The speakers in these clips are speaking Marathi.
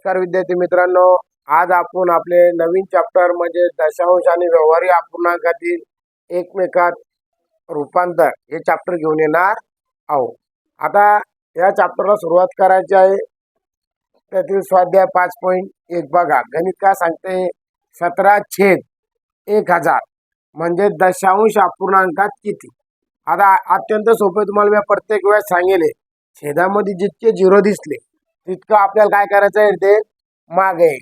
नमस्कार विद्यार्थी मित्रांनो. आज आपण आपले नवीन चॅप्टर म्हणजे दशांश आणि व्यवहारी अपूर्णांकातील एकमेकात रूपांतर हे चॅप्टर घेऊन येणार आहोत. आता या चॅप्टरला सुरुवात करायची आहे. त्यातील स्वाध्याय पाच पॉईंट एक बघा. गणित काय सांगते? सतरा छेद एक हजार. म्हणजे दशांश अपूर्णांकात किती? आता अत्यंत सोपे तुम्हाला मी प्रत्येक वेळेस सांगेल छेदामध्ये जितके झिरो दिसले तितकं आपल्याला काय करायचं आहे ते मागे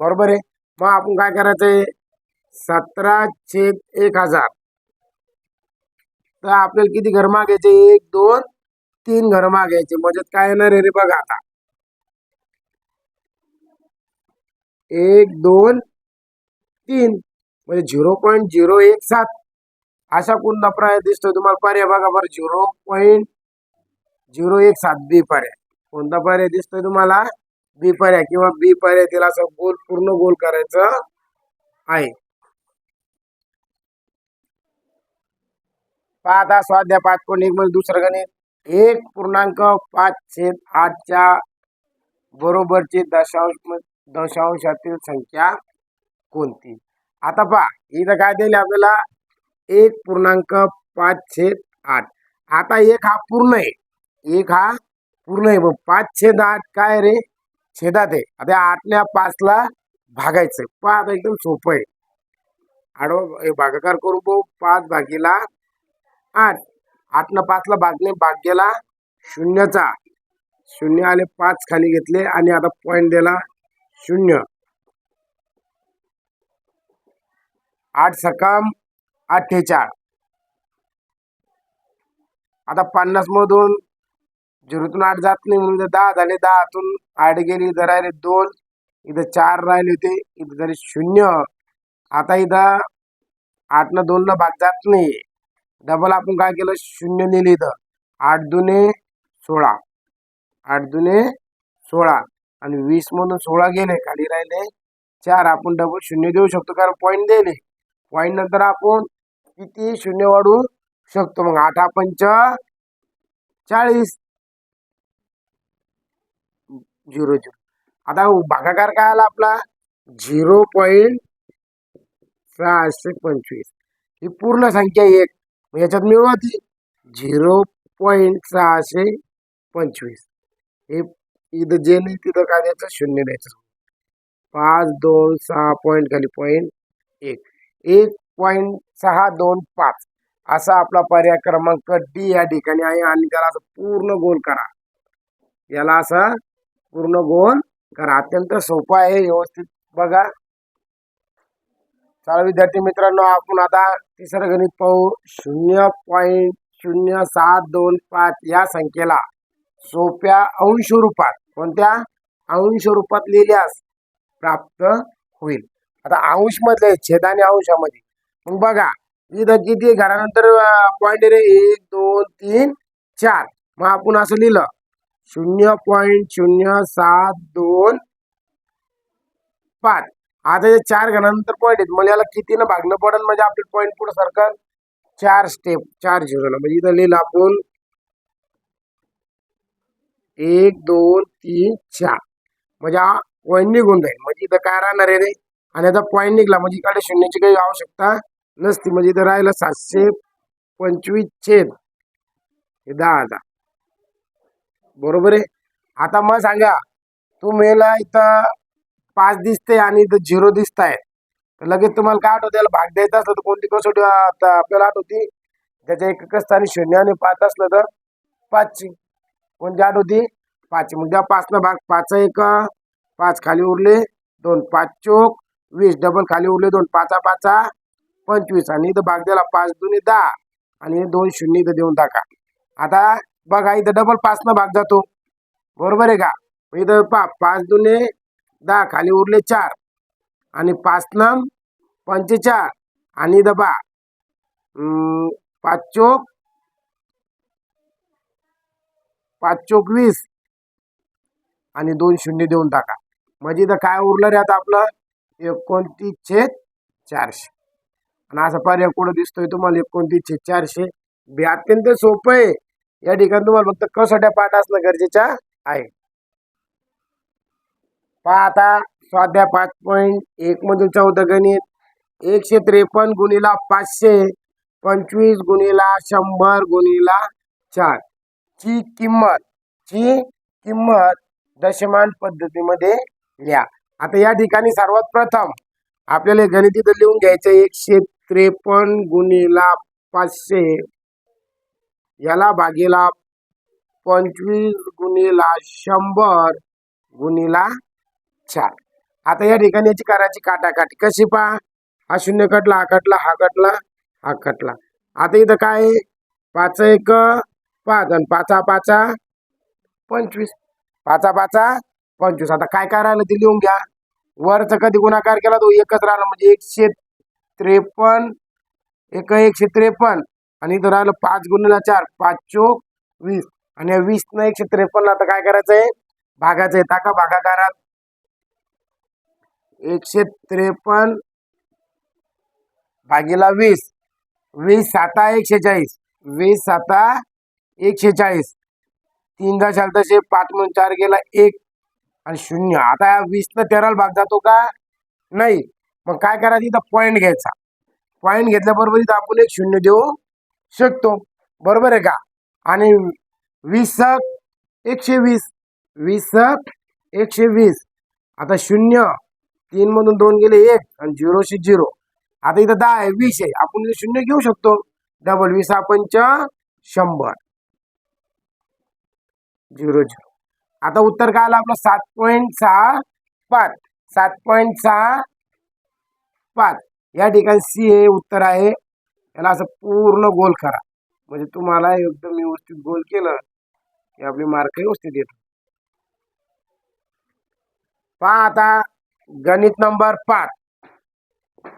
बरोबर आहे? मग आपण काय करायचं आहे सतरा छेद एक हजार. तर आपल्याला किती घर मागायचे? एक दोन तीन घर मागायचे. म्हणजे काय येणार आहे रे बघा आता. एक दोन तीन. म्हणजे झिरो पॉईंट झिरो एक सात. अशा कोणता पर्याय दिसतोय तुम्हाला? पर्याय बघा बरं. झिरो पॉईंट झिरो एक सात बी पर्याय. कोणता पर्याय दिसतोय तुम्हाला? बी पर्याय किंवा बी पर्याय तिला असं गोल पूर्ण गोल करायचं आहे. पाहता आता स्वाध्याय पाच पॉईंट एक म्हणजे दुसरं गणित? एक पूर्णांक पाच छेद आठच्या बरोबरची दशांश दशांशातील संख्या कोणती? आता पहा इथं काय दिले आपल्याला? एक पूर्णांक पाच छेद आठ. आता एक हा पूर्ण आहे. एक हा पूर्ण आहे. मग पाच छेद आठ काय रे? छेदात आहे. आता आठल्या पाचला भागायचं. पाच आता एकदम सोपं आहे. आडवा हे भागाकार करू भाऊ. पाच भागीला आठ. आठनं पाचला भागणे भाग गेला शून्यचा. शून्य आले पाच खाली घेतले आणि आता पॉईंट दिला शून्य. आठ सकाम अठ्ठेचाळ आता पन्नास मधून झिरोतून आठ जात नाही म्हणून दहा झाले. दहातून आठ गेली इथं राहिले दोन. इथं चार राहिले होते. इथं झाले शून्य. आता इथं आठनं दोननं भाग जात नाही. डबल आपण काय केलं? शून्य नेले इथं. आठ दुने सोळा. आठ दुने सोळा. आणि वीस मधून सोळा गेले. खाली राहिले चार. आपण डबल शून्य देऊ शकतो कारण पॉईंट दिले पॉईंट नंतर आपण किती? शून्य वाढवू शकतो. मग आठा पंच चाळीस. Zero zero. आता हो, भागाकार काय आला आपला? झिरो पॉईंट सहाशे पंचवीस. ही पूर्ण संख्या एक. याच्यात मिळवती झिरो पॉईंट सहाशे पंचवीस. हे इथं जे नाही तिथं काय द्यायचं? शून्य द्यायचं. पाच दोन सहा पॉईंट खाली पॉईंट एक. एक पॉईंट सहा दोन पाच. असा आपला पर्याय क्रमांक डी या ठिकाणी आहे आणि त्याला असं पूर्ण गोल करा. याला असा पूर्ण गोल. करा अत्यंत सोपं आहे व्यवस्थित. बघा. चला विद्यार्थी मित्रांनो आपण आता तिसरं गणित पाहू. शून्य पॉईंट शून्य सात दोन पाच या संख्येला सोप्या अंश रूपात कोणत्या? अंश रूपात लिहिल्यास प्राप्त होईल. आता अंश मधले छेद आणि अंशामध्ये मग बघा. इथं किती घरानंतर पॉईंट रे. एक दोन तीन चार. मग आपण असं लिहिलं. शून्य पॉईंट शून्य सात दोन पाच. आता हे चार घरानंतर पॉईंट आहेत. म्हणजे याला कितीनं भागणं पडेल म्हणजे आपले पॉईंट पुढे सरकार चार स्टेप चार झिरोला म्हणजे इथं लिहिलं आपण एक दोन तीन चार. म्हणजे हा पॉईंट निघून जाईल. म्हणजे इथं काय राहणार आहे रे आणि आता पॉईंट निघला. म्हणजे इकडे शून्याची काही आवश्यकता नसती. म्हणजे इथं राहिलं सातशे पंचवीस छेद हे दहा हजार. बरोबर आहे. आता मग सांगा तुम्हाला इथं पाच दिसते आणि इथं झिरो दिसत आहे तर लगेच तुम्हाला काय आठवते याला भाग द्यायचा असलं तर कोणती कसोटी आता आपल्याला आठवती? त्याच्या एकक स्थानी शून्य आणि पाच असलं तर पाचची कोणती आठवती? पाचची मग त्या पाचनं भाग. पाच एक पाच खाली उरले दोन पाच चोक वीस. डबल खाली उरले दोन पाचा पाचा पंचवीस. आणि इथं भाग द्याला पाच दोन्ही दहा. आणि दोन शून्य इथं देऊन टाका. आता बघा इथं डबल पाचनं भाग जातो. बरोबर आहे का? इथं पा पाच दुने दहा खाली उरले चार. आणि पाच नम पंचेचाळ आणि इथं पाच चोक. पाच चोक वीस. आणि दोन शून्य देऊन टाका. म्हणजे इथं काय उरलं रे आता आपलं? एकोणतीस छेद चारशे. आणि असा पर्याय कुठं दिसतोय तुम्हाला? एकोणतीस छेद चारशे. बी अत्यंत सोपं आहे. या ठिकाणी तुम्हाला फक्त कसोट्या पाठ असणं गरजेचं आहे. पहा आता स्वाध्याय पाच पॉईंट एक मधील चौदा गणित. एकशे त्रेपन्न गुणीला पाचशे पंचवीस गुणीला शंभर गुणीला चार. ची किंमत ची किंमत दशमान पद्धतीमध्ये लिहा. आता या ठिकाणी सर्वात प्रथम आपल्याला गणिती गणित इथं लिहून घ्यायचं एकशे त्रेपन्न गुणीला पाचशे याला भागीला पंचवीस गुणीला शंभर गुणीला चार. आता या ठिकाणी याची करायची काटाकाटी कशी पहा. हा शून्य कटला हा कटला हा कटला हा कटला. आता इथं काय पाच एक पाच. आणि पाचा पाचा पंचवीस. पाचा पाचा पंचवीस. आता काय काय राहिलं ते लिहून घ्या. वरचा कधी गुणाकार केला तो एकच राहिला म्हणजे एकशे त्रेपन्न. एक एकशे त्रेपन्न. आणि इथं राहिलं पाच गुणिला चार पाच चोक वीस. आणि या वीस न एकशे त्रेपन्न आता काय करायचं आहे भागाचं आहे. टाका भागाकारात. एकशे त्रेपन्न भागीला वीस. वीस साता एकशे चाळीस. वीस साता एकशे चाळीस. तीन चार तसे पाच म्हणून चार गेला एक. आणि शून्य. आता या वीसनं तेराला भाग जातो का? नाही. मग काय करायचं इथं पॉईंट घ्यायचा. पॉईंट घेतल्याबरोबर इथं आपण एक शून्य देऊ. शकतो. बरोबर आहे का? आणि वीस एकशे वीस वीस एकशे वीस. आता शून्य तीन मधून दोन गेले एक आणि झिरोशी झिरो. आता इथं दहा आहे वीस आहे. आपण इथं शून्य घेऊ शकतो. डबल वीस पंच शंभर. Zero zero. आता उत्तर काय आलं आपलं? सात पॉईंट सहा पाच. सात पॉईंट सहा पाच. या ठिकाणी सी हे उत्तर आहे. याला असं पूर्ण गोल करा. म्हणजे तुम्हाला एकदम व्यवस्थित गोल केलं की आपली मार्क व्यवस्थित येतो. पहा आता गणित नंबर पाच.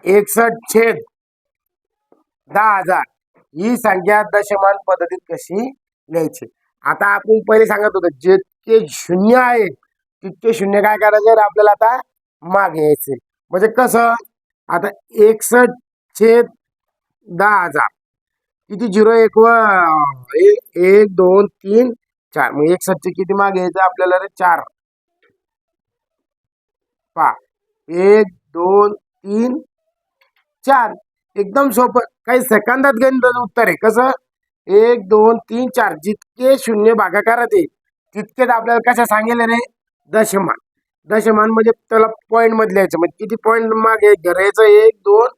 एकसठ छेद दहा हजार. ही संख्या दशमान पद्धतीत कशी लिहायची? आता आपण पहिले सांगत होतो जितके शून्य आहेत तितके शून्य काय करायचे? आपल्याला आता मागे यायचे. म्हणजे कसं? आता एकसठ छेद दहा हजार. किती? झिरो एक व एक दोन तीन चार. मग एक एकसष्टचे किती मागे यायचं? आपल्याला रे चार. पा एक दोन तीन चार. एकदम सोपं. काही सेकंदात गणिताचं उत्तर आहे. कसं? एक दोन तीन चार. जितके शून्य भागाकारात आहे तितकेच आपल्याला कशा सांगेल रे? दशमान. दशमान म्हणजे त्याला पॉईंटमध्ये लिहायचं म्हणजे किती पॉईंट मागे? घरायचं एक दोन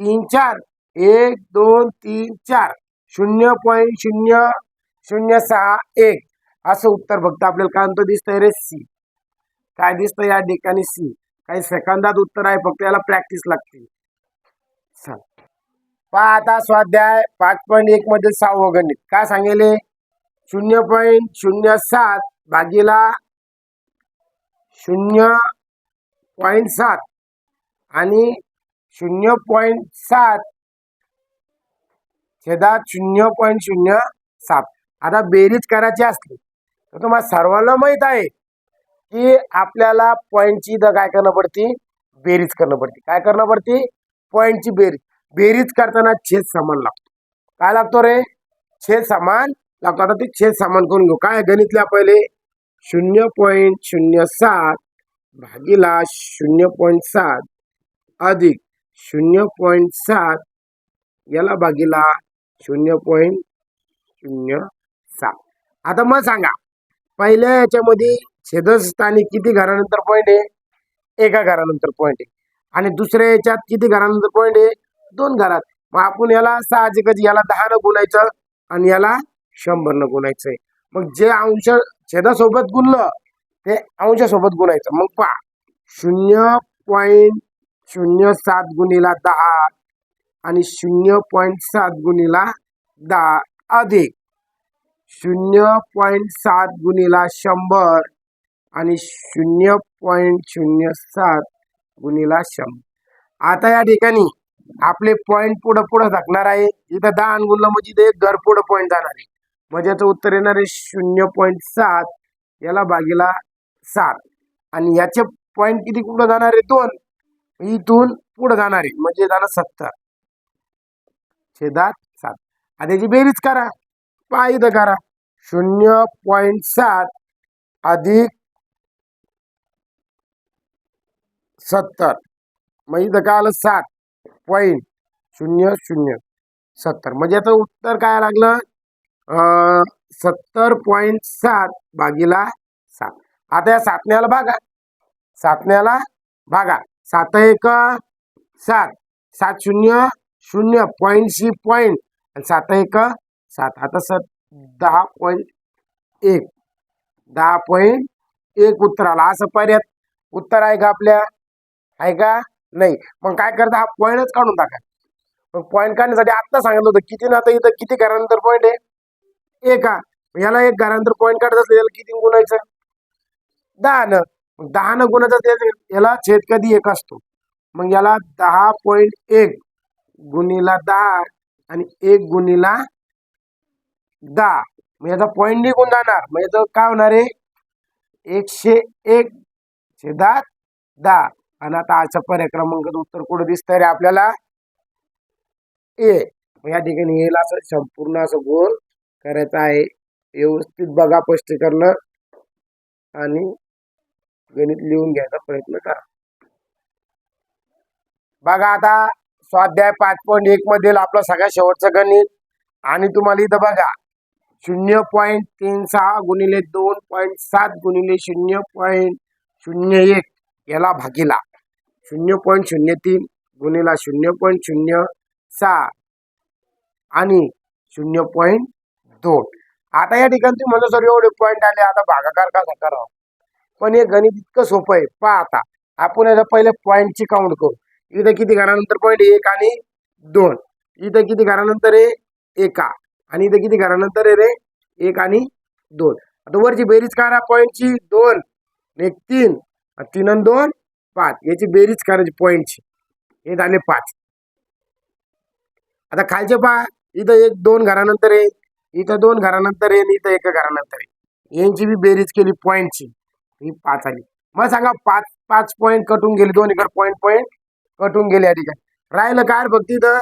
तीन चार. एक दोन तीन चार. शून्य पॉईंट शून्य शून्य सहा एक. असं उत्तर फक्त आपल्याला काय म्हणतो? दिसतंय रे सी. काय दिसतं या ठिकाणी सी? काही सेकंदात उत्तर आहे फक्त याला प्रॅक्टिस लागते. चल. पहा आता स्वाध्याय पाच पॉईंट एक मध्ये सहावं गणित. काय सांगेले? शून्य पॉईंट शून्य सात भागीला शून्य पॉईंट सात. आणि शून्य पॉईंट सात छेदात शून्य पॉईंट शून्य सात. आता बेरीज करायची असली तर तुम्हाला सर्वांना माहीत आहे की आपल्याला पॉईंटची इथं काय करणं पडते? बेरीज करणं पडते. काय करणं पडते? पॉईंटची बेरीज. बेरीज करताना छेद समान लागतो. काय लागतो रे? छेद समान लागतो. आता ते छेद समान करून घेऊ. काय गणितल्या पहिले. शून्य पॉईंट शून्य सात भागीला शून्य पॉईंट सात अधिक शून्य पॉईंट सात याला भागीला शून्य पॉईंट शून्य सात. आता मग सांगा पहिल्या याच्यामध्ये छेदस्थानी किती घरानंतर पॉईंट आहे? एका घरानंतर पॉईंट आहे. आणि दुसऱ्या याच्यात किती घरानंतर पॉईंट आहे? दोन घरात. मग आपण याला साहजिकच याला दहा न गुणायचं आणि याला शंभर न गुणायचं आहे मग जे अंश छेदासोबत गुणलं ते अंशासोबत गुणायचं. मग पहा शून्य पॉईंट शून्य सात गुणिला दहा. आणि शून्य पॉईंट सात गुणिला दहा अधिक. शून्य पॉईंट सात गुणिला शंभर आणि शून्य पॉईंट शून्य सात गुणिला शंभर. आता या ठिकाणी आपले पॉईंट पुढं पुढं टाकणार आहे. इथं दहा गुणलं म्हणजे एक घर पुढं पॉईंट जाणार आहे. म्हणजे याचं उत्तर येणार आहे शून्य पॉईंट सात. याला बागेला सात. आणि याचे पॉईंट किती पुढं जाणार आहे? दोन. इथून पुढं जाणार आहे. म्हणजे झालं सत्तर. छेदात सात. आता त्याची बेरीज करा. पहा इथं करा. शून्य पॉईंट सात अधिक सत्तर. मग इथं काय आलं? सात पॉईंट शून्य शून्य सत्तर. म्हणजे याचं उत्तर काय लागलं? सत्तर पॉईंट सात भागीला सात. आता या सातण्याला भागा. सातण्याला भागा. सात एक सात. सात शून्य शून्य पॉईंट सी पॉईंट आणि सात एक सात. आता सर दहा पॉईंट एक. दहा पॉईंट एक उत्तर आला. असं पर्यात उत्तर आहे का आपल्या? आहे का? नाही. मग काय करता? हा पॉईंटच काढून टाका. मग पॉईंट काढण्यासाठी आत्ता सांगितलं होतं किती ना आता इथं किती घरानंतर पॉईंट आहे? एका मग याला एक घरानंतर पॉईंट काढत असलं याला किती गुणायचं? दहा न. मग दहा न गुणाचा याला छेद कधी एक असतो? मग याला दहा पॉईंट एक. गुणीला दहा आणि एक गुणीला दहा मग याचा पॉईंट निघून जाणार. मग याचं काय होणार आहे? एकशे एक छेदात दहा आणि आता आजचा पर्याय क्रमांकाचं उत्तर कुठं दिसतंय रे आपल्याला? ए. या ठिकाणी येईल असं संपूर्ण असं गोल करायचं आहे. व्यवस्थित बघा स्पष्टीकरण. आणि गणित लिहून घ्यायचा प्रयत्न करा. बघा आता. स्वाध्याय पाच पॉईंट एक मधील आपलं सगळ्यात शेवटचं गणित. आणि तुम्हाला इथं बघा शून्य पॉईंट तीन सहा गुणिले दोन पॉईंट सात गुणिले शून्य पॉईंट शून्य एक याला भागीला. शून्य पॉईंट शून्य तीन गुणिला शून्य पॉईंट शून्य सहा. आणि शून्य पॉईंट दोन. आता या ठिकाणी तुम्ही म्हणलं सर एवढे पॉईंट आले आता भागाकार कसा करावा पण हे गणित इतकं सोपं आहे. पहा आता आपण याला पहिले पॉईंटची काउंट करू. इथं किती घरानंतर पॉईंट एक आणि दोन. इथं किती घरानंतर आहे? एका. आणि इथं किती घरानंतर आहे रे? एक आणि दोन. आता वरची बेरीज करा. पॉईंटची दोन एक तीन. तीन आणि दोन पाच. याची बेरीज करायची पॉईंटची हे झाले पाच. आता खालचे पहा. इथं एक दोन घरानंतर आहे. इथं दोन घरानंतर आहे आणि इथं एका घरानंतर आहे. यांची बी बेरीज केली पॉईंटची ही पाच आली. मग सांगा पाच पाच पॉईंट कटून गेले. दोन एकर पॉईंट पॉईंट कटून गेले या ठिकाणी. राहिलं काय फक्त तिथं?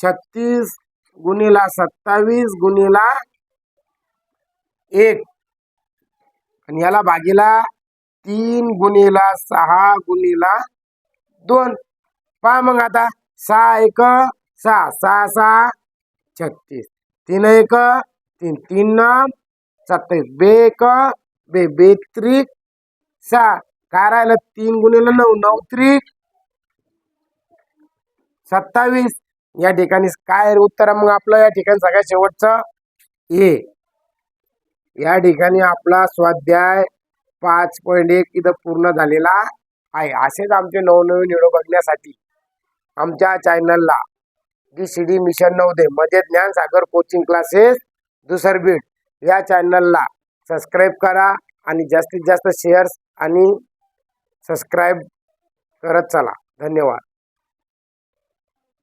छत्तीस गुणिला सत्तावीस गुणिला एक. आणि याला भागीला तीन गुणिला सहा गुणिला दोन. पहा मग आता. सहा एक सहा. सहा सहा छत्तीस. तीन एक तीन. तीन नऊ सत्तावीस. बे एक बे बेत्रिक सहा. काय राहिलं? तीन गुणिला नऊ. नऊ त्रिक सत्तावीस. या ठिकाणी काय उत्तर मग आपलं या ठिकाणी सगळ्यात शेवटचं. ए. या ठिकाणी आपला स्वाध्याय पाच पॉईंट एक इथं पूर्ण झालेला आहे. असेच आमचे नवनवीन व्हिडिओ बघण्यासाठी आमच्या चॅनलला डी सी डी मिशन नवदे म्हणजे ज्ञानसागर कोचिंग क्लासेस दुसर बीड. या चॅनलला सबस्क्राईब करा आणि जास्तीत जास्त शेअर्स आणि सबस्क्राईब करत चला. धन्यवाद.